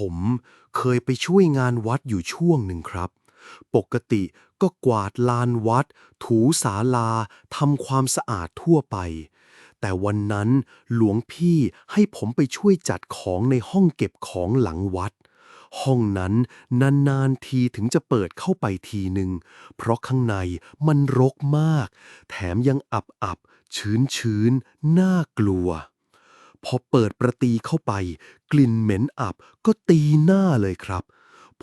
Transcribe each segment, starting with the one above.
ผมเคยไปช่วยงานวัดอยู่ช่วงหนึ่งครับ ปกติก็กวาดลานวัด ถูศาลาทำความสะอาดทั่วไป แต่วันนั้นหลวงพี่ให้ผมไปช่วยจัดของในห้องเก็บของหลังวัด ห้องนั้นนานๆทีถึงจะเปิดเข้าไปทีหนึ่ง เพราะข้างในมันรกมาก แถมยังอับอับๆชื้นชื้นๆน่ากลัว พอเปิดประตีเข้าไป กลิ่นเหม็นอับก็ตีหน้าเลยครับ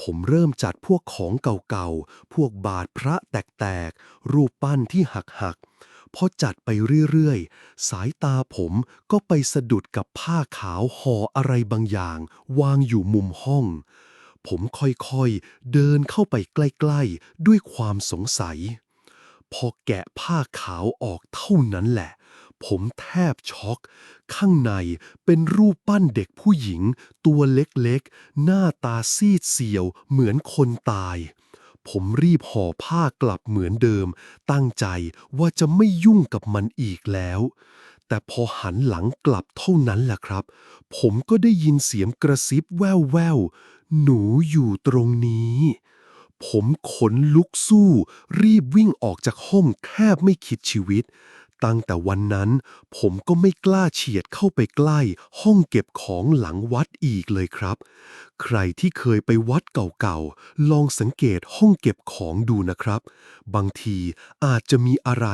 ผมเริ่มจัดพวกของเก่าๆ พวกบาทพระแตกๆ รูปปั้นที่หักๆ พอจัดไปเรื่อยๆ สายตาผมก็ไปสะดุดกับผ้าขาวห่ออะไรบางอย่าง วางอยู่มุมห้องผมค่อยๆ เดินเข้าไปใกล้ๆ ด้วยความสงสัย พอแกะผ้าขาวออกเท่านั้นแหละ ผมแทบช็อก ข้างในเป็นรูปปั้นเด็กผู้หญิง ตัวเล็กๆ หน้าตาซีดเซียวเหมือนคนตาย ผมรีบห่อผ้ากลับเหมือนเดิม ตั้งใจว่าจะไม่ยุ่งกับมันอีกแล้ว แต่พอหันหลังกลับเท่านั้นแหละครับ ผมก็ได้ยินเสียงกระซิบแว่วๆ หนูอยู่ตรงนี้ผมขนลุกสู้ รีบวิ่งออกจากห้องแทบไม่คิดชีวิต ตั้งแต่วันนั้น ผมก็ไม่กล้าเฉียดเข้าไปใกล้ห้องเก็บของหลังวัดอีกเลยครับ ใครที่เคยไปวัดเก่าๆ ลองสังเกตห้องเก็บของดูนะครับ บางทีอาจจะมีอะไร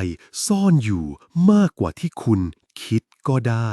ซ่อนอยู่มากกว่าที่คุณคิดก็ได้